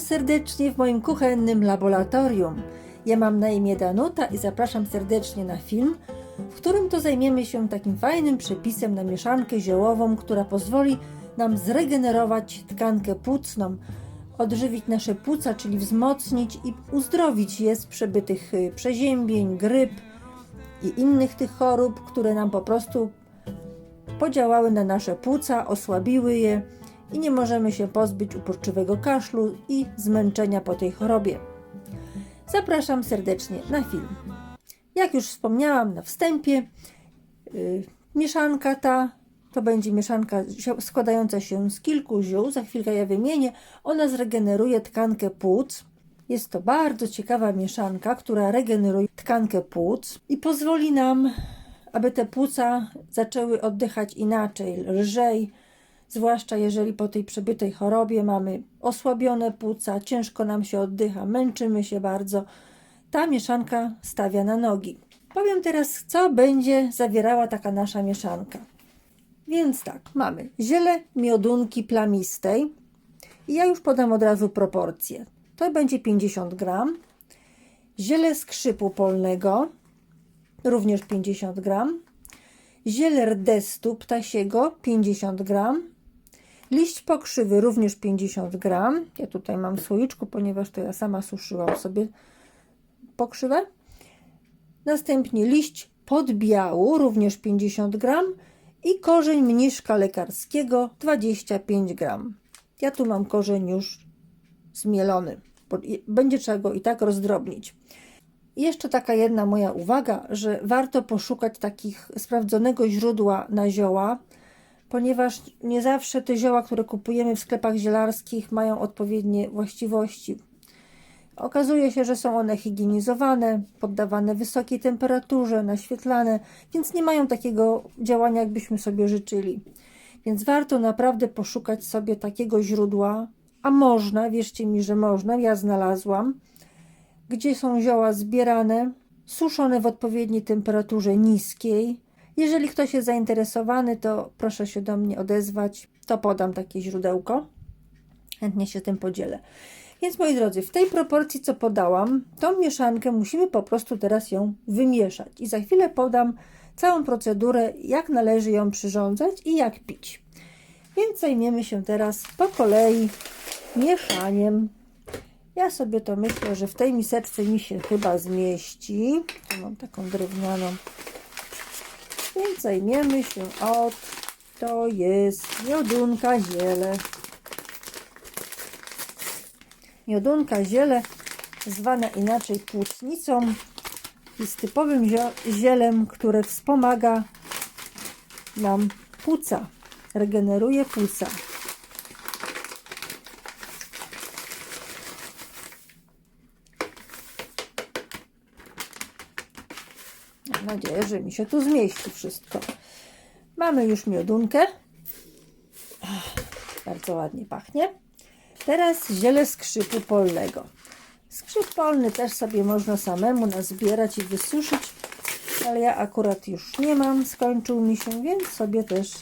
serdecznie w moim kuchennym laboratorium. Ja mam na imię Danuta i zapraszam serdecznie na film, w którym to zajmiemy się takim fajnym przepisem na mieszankę ziołową, która pozwoli nam zregenerować tkankę płucną, odżywić nasze płuca, czyli wzmocnić i uzdrowić je z przebytych y, przeziębień, gryp i innych tych chorób, które nam po prostu podziałały na nasze płuca, osłabiły je i nie możemy się pozbyć uporczywego kaszlu i zmęczenia po tej chorobie. Zapraszam serdecznie na film. Jak już wspomniałam na wstępie, yy, mieszanka ta to będzie mieszanka składająca się z kilku ziół. Za chwilkę ja wymienię. Ona zregeneruje tkankę płuc. Jest to bardzo ciekawa mieszanka, która regeneruje tkankę płuc i pozwoli nam, aby te płuca zaczęły oddychać inaczej, lżej, zwłaszcza jeżeli po tej przebytej chorobie mamy osłabione płuca, ciężko nam się oddycha, męczymy się bardzo. Ta mieszanka stawia na nogi. Powiem teraz, co będzie zawierała taka nasza mieszanka. Więc tak, mamy ziele miodunki plamistej i ja już podam od razu proporcje. To będzie 50 gram. Ziele skrzypu polnego, również 50 gram. Ziele rdestu ptasiego, 50 gram. Liść pokrzywy, również 50 gram. Ja tutaj mam w słoiczku, ponieważ to ja sama suszyłam sobie pokrzywę. Następnie liść podbiału, również 50 gram i korzeń mniszka lekarskiego 25 gram. Ja tu mam korzeń już zmielony, będzie trzeba go i tak rozdrobnić. Jeszcze taka jedna moja uwaga, że warto poszukać takich sprawdzonego źródła na zioła, ponieważ nie zawsze te zioła, które kupujemy w sklepach zielarskich, mają odpowiednie właściwości. Okazuje się, że są one higienizowane, poddawane wysokiej temperaturze, naświetlane, więc nie mają takiego działania, jakbyśmy sobie życzyli. Więc warto naprawdę poszukać sobie takiego źródła, a można, wierzcie mi, że można, ja znalazłam, gdzie są zioła zbierane, suszone w odpowiedniej temperaturze niskiej. Jeżeli ktoś jest zainteresowany, to proszę się do mnie odezwać, to podam takie źródełko. Chętnie się tym podzielę. Więc moi drodzy, w tej proporcji, co podałam, tą mieszankę musimy po prostu teraz ją wymieszać. I za chwilę podam całą procedurę, jak należy ją przyrządzać i jak pić. Więc zajmiemy się teraz po kolei mieszaniem. Ja sobie to myślę, że w tej miseczce mi się chyba zmieści. Tu mam taką drewnianą. Więc zajmiemy się od, to jest miodunka ziele. Miodunka ziele, zwana inaczej płucnicą, jest typowym zielem, które wspomaga nam płuca, regeneruje płuca. Mam nadzieję, że mi się tu zmieści wszystko. Mamy już miodunkę. Bardzo ładnie pachnie. Teraz ziele skrzypu polnego. Skrzyp polny też sobie można samemu nazbierać i wysuszyć, ale ja akurat już nie mam, skończył mi się, więc sobie też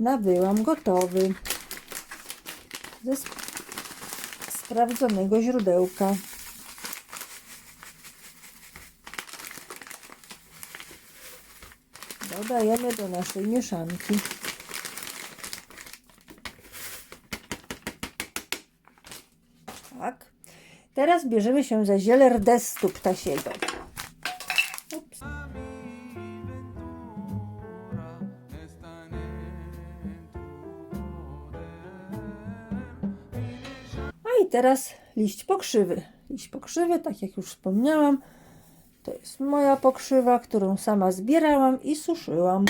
nabyłam gotowy ze sp- sprawdzonego źródełka. Dodajemy do naszej mieszanki. Tak. Teraz bierzemy się za ziele rdestu ptasiego. A i teraz liść pokrzywy. Liść pokrzywy, tak jak już wspomniałam, to jest moja pokrzywa, którą sama zbierałam i suszyłam.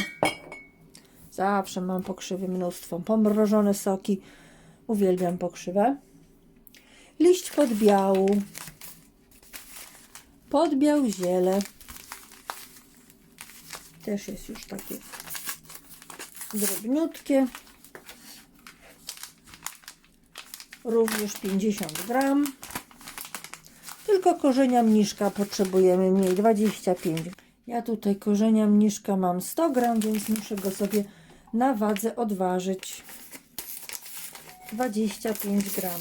Zawsze mam pokrzywy mnóstwo. Pomrożone soki. Uwielbiam pokrzywę. Liść podbiału. Podbiał ziele. Też jest już takie drobniutkie. Również 50 gram. Tylko korzenia mniszka potrzebujemy mniej, 25. Ja tutaj korzenia mniszka mam 100 gram, więc muszę go sobie na wadze odważyć. 25 gram.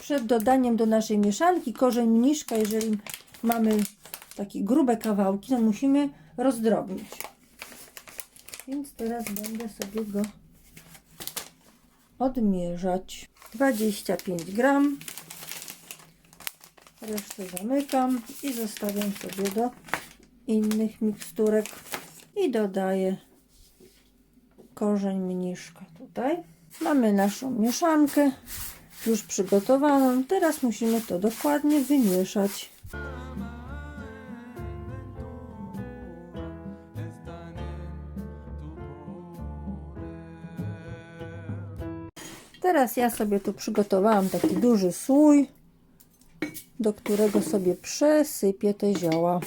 Przed dodaniem do naszej mieszanki korzeń mniszka, jeżeli mamy takie grube kawałki, to musimy rozdrobnić. Więc teraz będę sobie go odmierzać. 25 gram. Resztę zamykam i zostawiam sobie do innych miksturek i dodaję korzeń mniszka tutaj. Mamy naszą mieszankę już przygotowaną. Teraz musimy to dokładnie wymieszać. Teraz ja sobie tu przygotowałam taki duży słój, do którego sobie przesypię te zioła.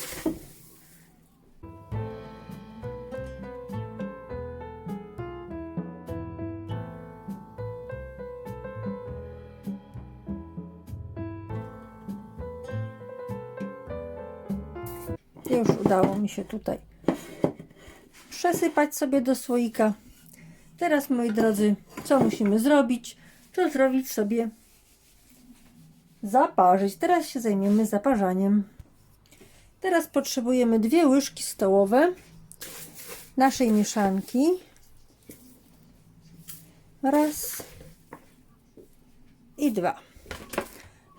Już udało mi się tutaj przesypać sobie do słoika. Teraz, moi drodzy, co musimy zrobić? To zrobić sobie zaparzyć. Teraz się zajmiemy zaparzaniem. Teraz potrzebujemy dwie łyżki stołowe naszej mieszanki. Raz i dwa.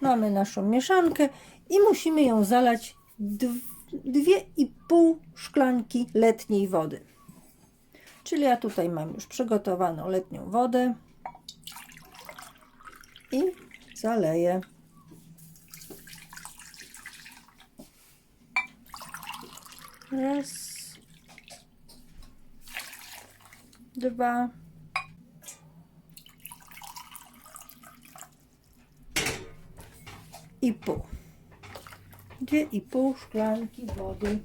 Mamy naszą mieszankę i musimy ją zalać dw- dwie i pół szklanki letniej wody. Czyli ja tutaj mam już przygotowaną letnią wodę i zaleję. Raz, dwa, i pół. Dwie i pół szklanki wody.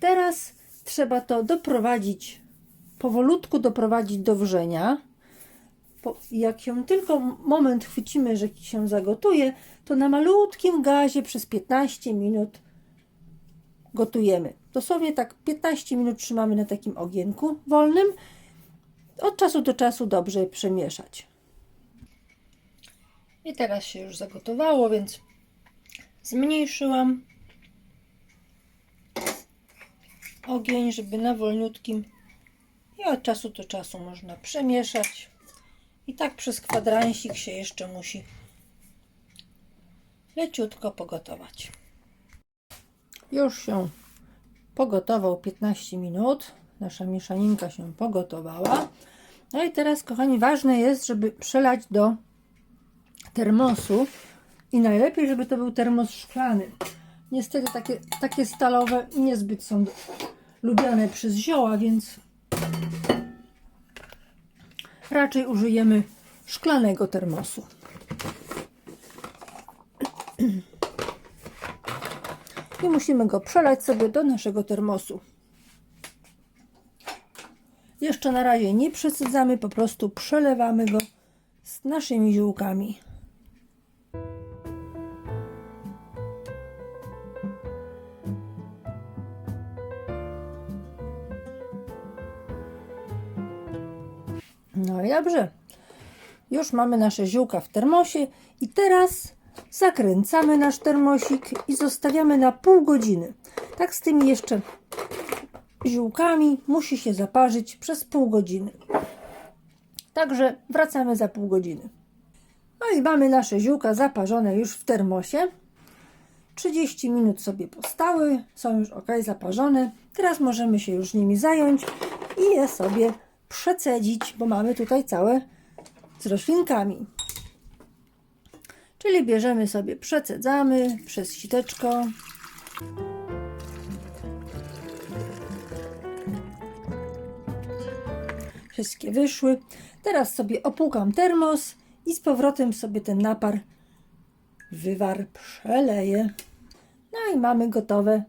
Teraz trzeba to doprowadzić, powolutku doprowadzić do wrzenia. Jak się tylko moment chwycimy, że się zagotuje, to na malutkim gazie przez 15 minut gotujemy. Dosłownie tak 15 minut trzymamy na takim ogienku wolnym. Od czasu do czasu dobrze przemieszać. I teraz się już zagotowało, więc zmniejszyłam ogień, żeby na wolniutkim i od czasu do czasu można przemieszać. I tak przez kwadransik się jeszcze musi leciutko pogotować. Już się pogotował 15 minut. Nasza mieszaninka się pogotowała. No i teraz, kochani, ważne jest, żeby przelać do termosu i najlepiej, żeby to był termos szklany. Niestety takie, takie stalowe niezbyt są lubiane przez zioła, więc raczej użyjemy szklanego termosu. I musimy go przelać sobie do naszego termosu. Jeszcze na razie nie przesadzamy, po prostu przelewamy go z naszymi ziółkami. No i dobrze. Już mamy nasze ziółka w termosie i teraz zakręcamy nasz termosik i zostawiamy na pół godziny. Tak z tymi jeszcze ziółkami musi się zaparzyć przez pół godziny. Także wracamy za pół godziny. No i mamy nasze ziółka zaparzone już w termosie. 30 minut sobie postały, są już ok zaparzone. Teraz możemy się już nimi zająć i je sobie przecedzić, bo mamy tutaj całe z roślinkami. Czyli bierzemy sobie, przecedzamy przez siteczko. Wszystkie wyszły. Teraz sobie opłukam termos i z powrotem sobie ten napar wywar przeleję. No i mamy gotowe,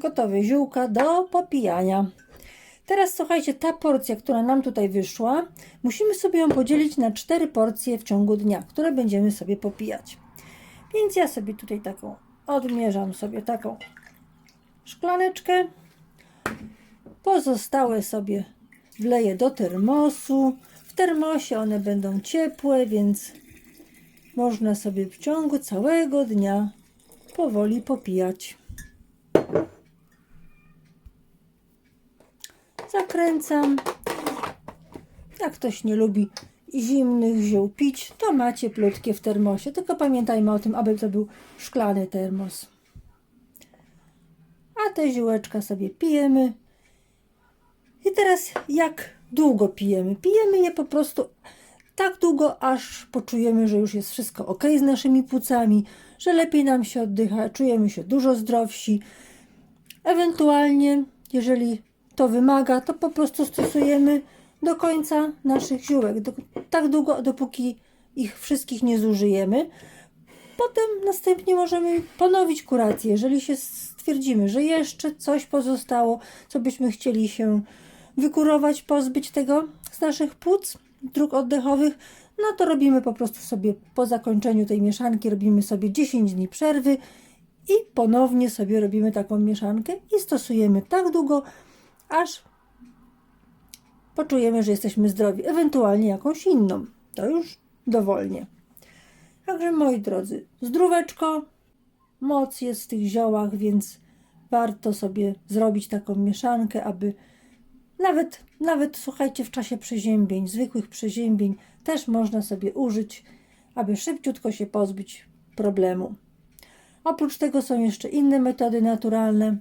gotowe ziółka do popijania. Teraz słuchajcie, ta porcja, która nam tutaj wyszła, musimy sobie ją podzielić na cztery porcje w ciągu dnia, które będziemy sobie popijać. Więc ja sobie tutaj taką odmierzam sobie taką szklaneczkę. Pozostałe sobie wleję do termosu. W termosie one będą ciepłe, więc można sobie w ciągu całego dnia powoli popijać. Zakręcam. Jak ktoś nie lubi zimnych ziół pić, to ma cieplutkie w termosie. Tylko pamiętajmy o tym, aby to był szklany termos. A te ziółeczka sobie pijemy. I teraz jak długo pijemy? Pijemy je po prostu tak długo, aż poczujemy, że już jest wszystko ok z naszymi płucami, że lepiej nam się oddycha, czujemy się dużo zdrowsi. Ewentualnie, jeżeli to wymaga, to po prostu stosujemy do końca naszych ziółek. Do, tak długo, dopóki ich wszystkich nie zużyjemy. Potem następnie możemy ponowić kurację, jeżeli się stwierdzimy, że jeszcze coś pozostało, co byśmy chcieli się wykurować, pozbyć tego z naszych płuc, dróg oddechowych, no to robimy po prostu sobie po zakończeniu tej mieszanki, robimy sobie 10 dni przerwy i ponownie sobie robimy taką mieszankę i stosujemy tak długo, aż poczujemy, że jesteśmy zdrowi, ewentualnie jakąś inną. To już dowolnie. Także moi drodzy, zdróweczko, moc jest w tych ziołach, więc warto sobie zrobić taką mieszankę, aby nawet, nawet słuchajcie, w czasie przeziębień, zwykłych przeziębień, też można sobie użyć, aby szybciutko się pozbyć problemu. Oprócz tego są jeszcze inne metody naturalne,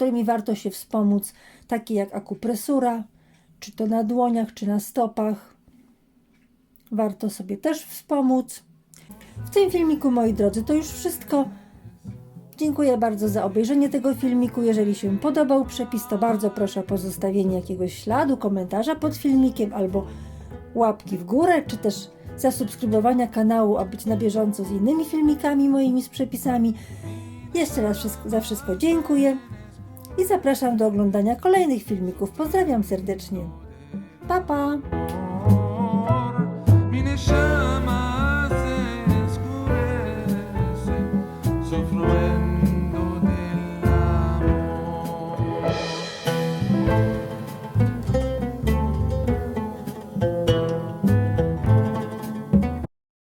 którymi warto się wspomóc, takie jak akupresura, czy to na dłoniach, czy na stopach. Warto sobie też wspomóc. W tym filmiku, moi drodzy, to już wszystko. Dziękuję bardzo za obejrzenie tego filmiku. Jeżeli się podobał przepis, to bardzo proszę o pozostawienie jakiegoś śladu, komentarza pod filmikiem albo łapki w górę, czy też zasubskrybowania kanału, aby być na bieżąco z innymi filmikami moimi z przepisami. Jeszcze raz za wszystko dziękuję i zapraszam do oglądania kolejnych filmików. Pozdrawiam serdecznie. Pa pa!